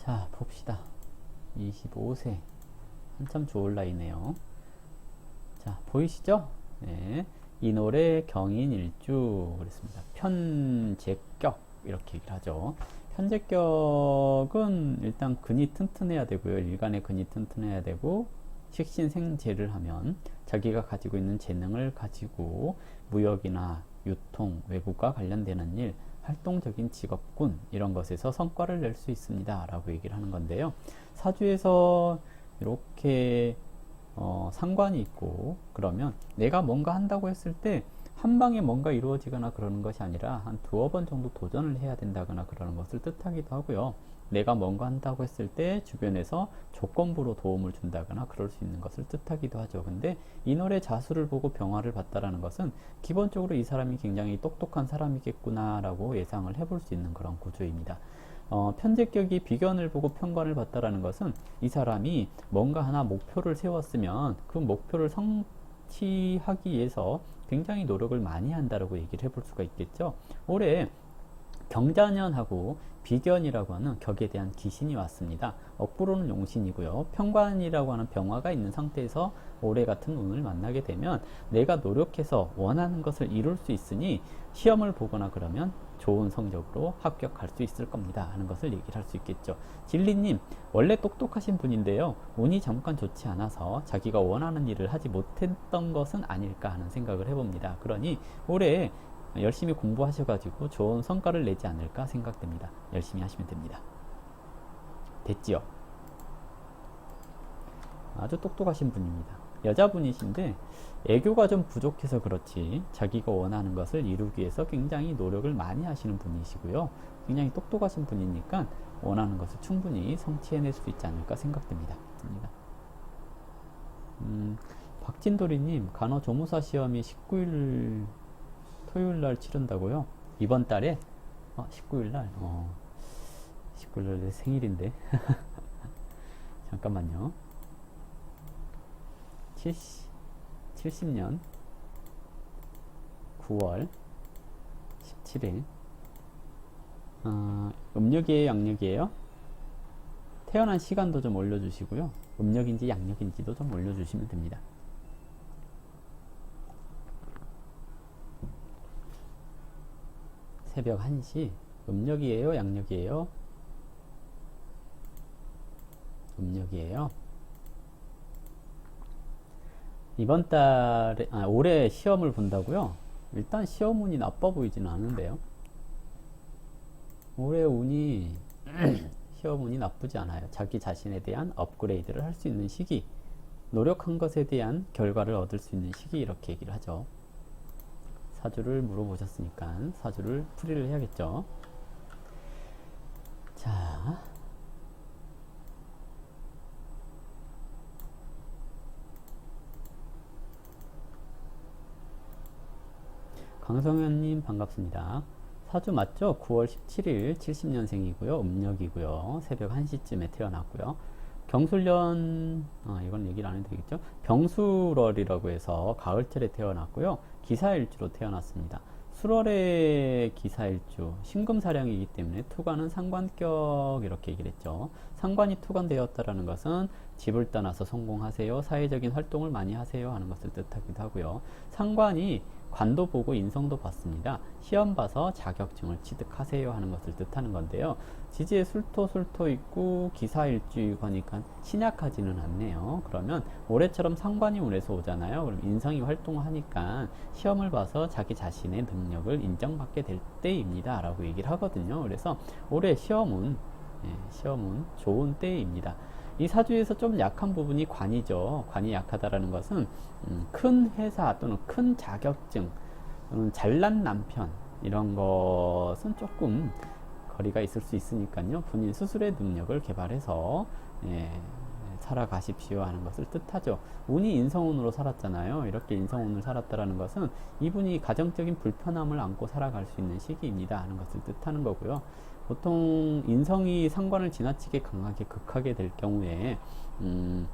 자, 봅시다. 25세. 한참 좋을 나이네요. 자, 보이시죠? 네. 이 노래 경인일주 그랬습니다. 편제격 이렇게 얘기를 하죠. 편제격은 일단 근이 튼튼해야 되고요. 일간의 근이 튼튼해야 되고 식신생재를 하면 자기가 가지고 있는 재능을 가지고 무역이나 유통, 외국과 관련되는 일, 활동적인 직업군 이런 것에서 성과를 낼 수 있습니다. 라고 얘기를 하는 건데요. 사주에서 이렇게 어, 상관이 있고 그러면 내가 뭔가 한다고 했을 때 한 방에 뭔가 이루어지거나 그러는 것이 아니라 한 두어 번 정도 도전을 해야 된다거나 그러는 것을 뜻하기도 하고요. 내가 뭔가 한다고 했을 때 주변에서 조건부로 도움을 준다거나 그럴 수 있는 것을 뜻하기도 하죠. 근데 이 노래 자수를 보고 병화를 봤다라는 것은 기본적으로 이 사람이 굉장히 똑똑한 사람이겠구나라고 예상을 해볼 수 있는 그런 구조입니다. 어, 편제격이 비견을 보고 편관을 봤다라는 것은 이 사람이 뭔가 하나 목표를 세웠으면 그 목표를 성 취하기 위해서 굉장히 노력을 많이 한다라고 얘기를 해볼 수가 있겠죠. 올해 경자년하고 비견이라고 하는 격에 대한 기신이 왔습니다. 억부로는 용신이고요. 평관이라고 하는 병화가 있는 상태에서 올해 같은 운을 만나게 되면 내가 노력해서 원하는 것을 이룰 수 있으니 시험을 보거나 그러면 좋은 성적으로 합격할 수 있을 겁니다. 하는 것을 얘기를 할 수 있겠죠. 진리님, 원래 똑똑하신 분인데요. 운이 잠깐 좋지 않아서 자기가 원하는 일을 하지 못했던 것은 아닐까 하는 생각을 해봅니다. 그러니 올해 열심히 공부하셔가지고 좋은 성과를 내지 않을까 생각됩니다. 열심히 하시면 됩니다. 됐지요? 아주 똑똑하신 분입니다. 여자분이신데 애교가 좀 부족해서 그렇지 자기가 원하는 것을 이루기 위해서 굉장히 노력을 많이 하시는 분이시고요. 굉장히 똑똑하신 분이니까 원하는 것을 충분히 성취해낼 수 있지 않을까 생각됩니다. 음, 박진도리님 간호 조무사 시험이 19일 토요일 날 치른다고요? 이번 달에? 어, 19일 날? 어, 19일 날내 생일인데. 잠깐만요. 70, 70년 9월 17일. 어, 음력이에요, 양력이에요? 태어난 시간도 좀 올려주시고요. 음력인지 양력인지도 좀 올려주시면 됩니다. 새벽 1시 음력이에요 양력이에요 음력이에요 이번 달에 아, 올해 시험을 본다고요 일단 시험 운이 나빠 보이지는 않은데요 올해 운이 시험 운이 나쁘지 않아요 자기 자신에 대한 업그레이드를 할 수 있는 시기 노력한 것에 대한 결과를 얻을 수 있는 시기 이렇게 얘기를 하죠 사주를 물어보셨으니까 사주를 풀이를 해야겠죠. 자. 강성현님 반갑습니다. 사주 맞죠? 9월 17일 70년생이고요. 음력이고요. 새벽 1시쯤에 태어났고요. 경술년, 아, 이건 얘기를 안 해도 되겠죠? 병수월이라고 해서 가을철에 태어났고요. 기사일주로 태어났습니다. 수월의 기사일주, 신금사령이기 때문에 투관은 상관격 이렇게 얘기를 했죠. 상관이 투관되었다라는 것은 집을 떠나서 성공하세요. 사회적인 활동을 많이 하세요. 하는 것을 뜻하기도 하고요. 상관이 관도 보고 인성도 봤습니다. 시험 봐서 자격증을 취득하세요 하는 것을 뜻하는 건데요. 지지에 술토 술토 있고 기사일주이고 하니까 신약하지는 않네요. 그러면 올해처럼 상관이 운에서 오잖아요. 그럼 인성이 활동하니까 시험을 봐서 자기 자신의 능력을 인정받게 될 때입니다. 라고 얘기를 하거든요. 그래서 올해 시험은 예, 시험은 좋은 때입니다. 이 사주에서 좀 약한 부분이 관이죠. 관이 약하다라는 것은 음, 큰 회사 또는 큰 자격증 또는 잘난 남편 이런 것은 조금 거리가 있을 수 있으니까요. 본인 스스로의 능력을 개발해서 예, 살아가십시오 하는 것을 뜻하죠. 운이 인성운으로 살았잖아요. 이렇게 인성운을 살았다라는 것은 이분이 가정적인 불편함을 안고 살아갈 수 있는 시기입니다 하는 것을 뜻하는 거고요. 보통 인성이 상관을 지나치게 강하게 극하게 될 경우에 음,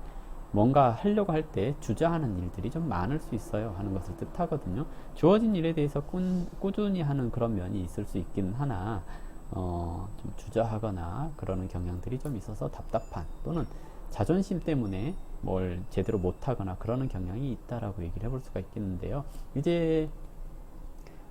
뭔가 하려고 할 때 주저하는 일들이 좀 많을 수 있어요 하는 것을 뜻하거든요. 주어진 일에 대해서 꾸, 꾸준히 하는 그런 면이 있을 수 있기는 하나 어, 좀 주저하거나 그러는 경향들이 좀 있어서 답답한 또는 자존심 때문에 뭘 제대로 못하거나 그러는 경향이 있다라고 얘기를 해볼 수가 있겠는데요. 이제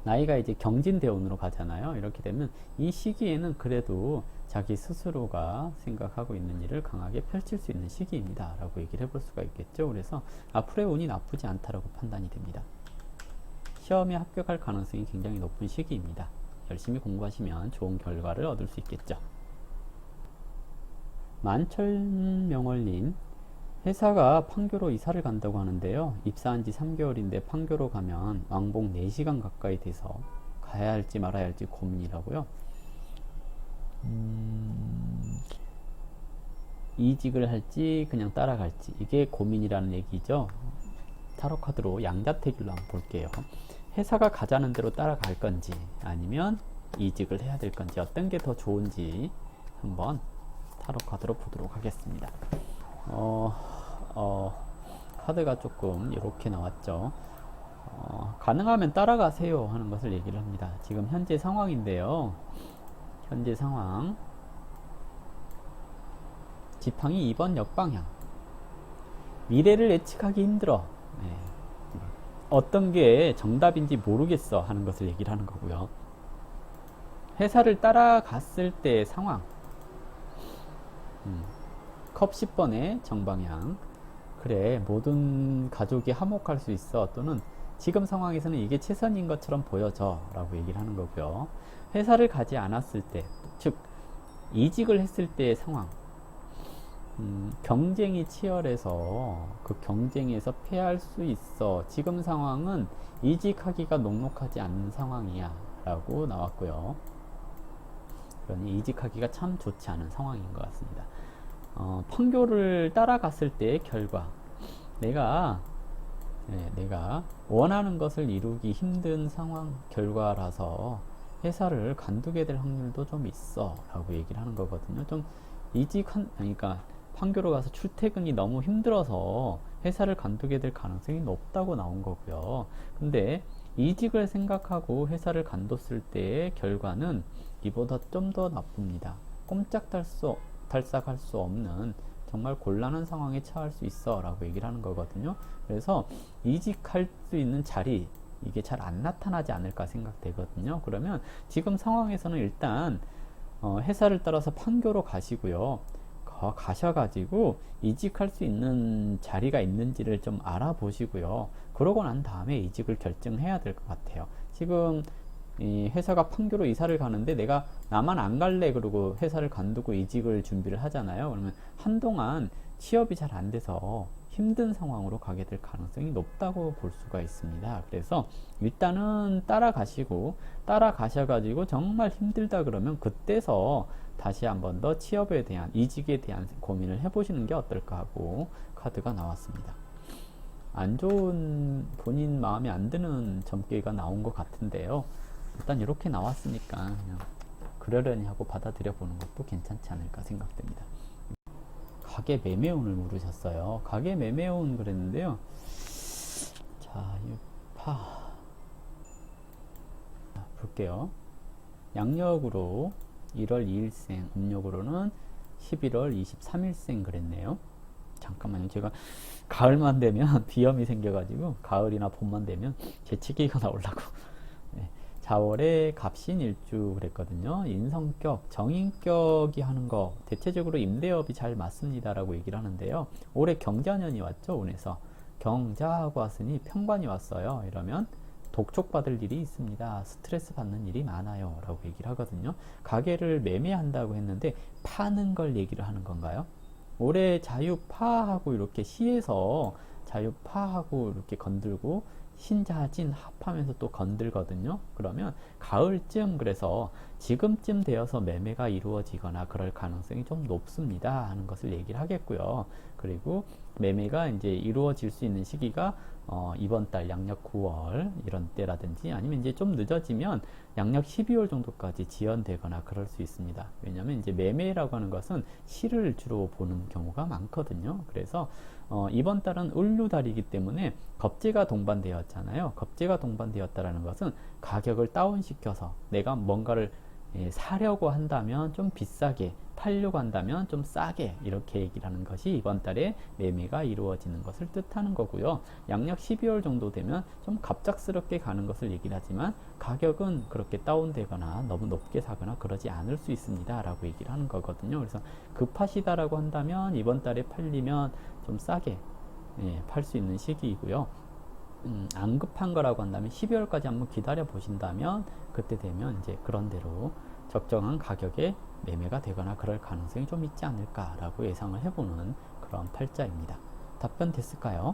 나이가 이제 경진대원으로 가잖아요. 이렇게 되면 이 시기에는 그래도 자기 스스로가 생각하고 있는 일을 강하게 펼칠 수 있는 시기입니다. 라고 얘기를 해볼 수가 있겠죠. 그래서 앞으로의 운이 나쁘지 않다라고 판단이 됩니다. 시험에 합격할 가능성이 굉장히 높은 시기입니다. 열심히 공부하시면 좋은 결과를 얻을 수 있겠죠. 만철명월님, 회사가 판교로 이사를 간다고 하는데요. 입사한 지 3개월인데 판교로 가면 왕복 4시간 가까이 돼서 가야 할지 말아야 할지 고민이라고요. 음, 이직을 할지 그냥 따라갈지 이게 고민이라는 얘기죠. 타로 카드로 양자택일로 한번 볼게요. 회사가 가자는 대로 따라갈 건지 아니면 이직을 해야 될 건지 어떤 게 더 좋은지 한번 타로 카드로 보도록 하겠습니다. 어, 어, 카드가 조금 이렇게 나왔죠. 어, 가능하면 따라가세요 하는 것을 얘기를 합니다. 지금 현재 상황인데요. 현재 상황. 지팡이 2번 역방향. 미래를 예측하기 힘들어. 네. 어떤 게 정답인지 모르겠어 하는 것을 얘기를 하는 거고요. 회사를 따라갔을 때 상황. 음. 컵 10번의 정방향. 그래, 모든 가족이 화목할 수 있어. 또는 지금 상황에서는 이게 최선인 것처럼 보여져. 라고 얘기를 하는 거고요. 회사를 가지 않았을 때, 즉, 이직을 했을 때의 상황. 음, 경쟁이 치열해서 그 경쟁에서 패할 수 있어. 지금 상황은 이직하기가 녹록하지 않은 상황이야. 라고 나왔고요. 그러니 이직하기가 참 좋지 않은 상황인 것 같습니다. 어, 판교를 따라갔을 때의 결과. 내가, 네, 내가 원하는 것을 이루기 힘든 상황, 결과라서 회사를 간두게 될 확률도 좀 있어. 라고 얘기를 하는 거거든요. 좀 이직한, 그러니까 판교로 가서 출퇴근이 너무 힘들어서 회사를 간두게 될 가능성이 높다고 나온 거고요. 근데 이직을 생각하고 회사를 간뒀을 때의 결과는 이보다 좀 더 나쁩니다. 꼼짝달 수 달싹할 수 없는 정말 곤란한 상황에 처할 수 있어 라고 얘기를 하는 거거든요. 그래서 이직할 수 있는 자리 이게 잘 안 나타나지 않을까 생각되거든요. 그러면 지금 상황에서는 일단 어, 회사를 따라서 판교로 가시고요. 거 가셔가지고 이직할 수 있는 자리가 있는지를 좀 알아보시고요. 그러고 난 다음에 이직을 결정해야 될 것 같아요. 지금 이 회사가 판교로 이사를 가는데 내가 나만 안 갈래 그러고 회사를 간두고 이직을 준비를 하잖아요. 그러면 한동안 취업이 잘 안 돼서 힘든 상황으로 가게 될 가능성이 높다고 볼 수가 있습니다. 그래서 일단은 따라가시고 따라가셔가지고 정말 힘들다 그러면 그때서 다시 한번 더 취업에 대한 이직에 대한 고민을 해보시는 게 어떨까 하고 카드가 나왔습니다. 안 좋은 본인 마음에 안 드는 점괘가 나온 것 같은데요. 일단 이렇게 나왔으니까 그냥 그러려니 하고 받아들여 보는 것도 괜찮지 않을까 생각됩니다. 가게 매매운을 물으셨어요. 가게 매매운 그랬는데요. 자, 파 볼게요. 양력으로 1월 2일생, 음력으로는 11월 23일생 그랬네요. 잠깐만요. 제가 가을만 되면 비염이 생겨가지고 가을이나 봄만 되면 재채기가 나오려고 4월에 갑신일주 그랬거든요. 인성격, 정인격이 하는 거 대체적으로 임대업이 잘 맞습니다라고 얘기를 하는데요. 올해 경자년이 왔죠. 운에서 경자하고 왔으니 평관이 왔어요. 이러면 독촉받을 일이 있습니다. 스트레스 받는 일이 많아요. 라고 얘기를 하거든요. 가게를 매매한다고 했는데 파는 걸 얘기를 하는 건가요? 올해 자유파하고 이렇게 시에서 자유파하고 이렇게 건들고 신자진 합하면서 또 건들거든요. 그러면 가을쯤 그래서 지금쯤 되어서 매매가 이루어지거나 그럴 가능성이 좀 높습니다 하는 것을 얘기를 하겠고요. 그리고 매매가 이제 이루어질 수 있는 시기가 어, 이번 달 양력 9월 이런 때라든지 아니면 이제 좀 늦어지면 양력 12월 정도까지 지연되거나 그럴 수 있습니다. 왜냐하면 이제 매매라고 하는 것은 시를 주로 보는 경우가 많거든요. 그래서 어, 이번 달은 을류달이기 때문에 겁재가 동반되었잖아요. 겁재가 동반되었다라는 것은 가격을 다운시켜서 내가 뭔가를 예, 사려고 한다면 좀 비싸게 팔려고 한다면 좀 싸게 이렇게 얘기를 하는 것이 이번 달에 매매가 이루어지는 것을 뜻하는 거고요. 양력 12월 정도 되면 좀 갑작스럽게 가는 것을 얘기를 하지만 가격은 그렇게 다운되거나 너무 높게 사거나 그러지 않을 수 있습니다. 라고 얘기를 하는 거거든요. 그래서 급하시다라고 한다면 이번 달에 팔리면 좀 싸게 예, 팔 수 있는 시기이고요. 음, 안 급한 거라고 한다면 12월까지 한번 기다려 보신다면 그때 되면 이제 그런 대로 적정한 가격에 매매가 되거나 그럴 가능성이 좀 있지 않을까라고 예상을 해보는 그런 팔자입니다. 답변 됐을까요?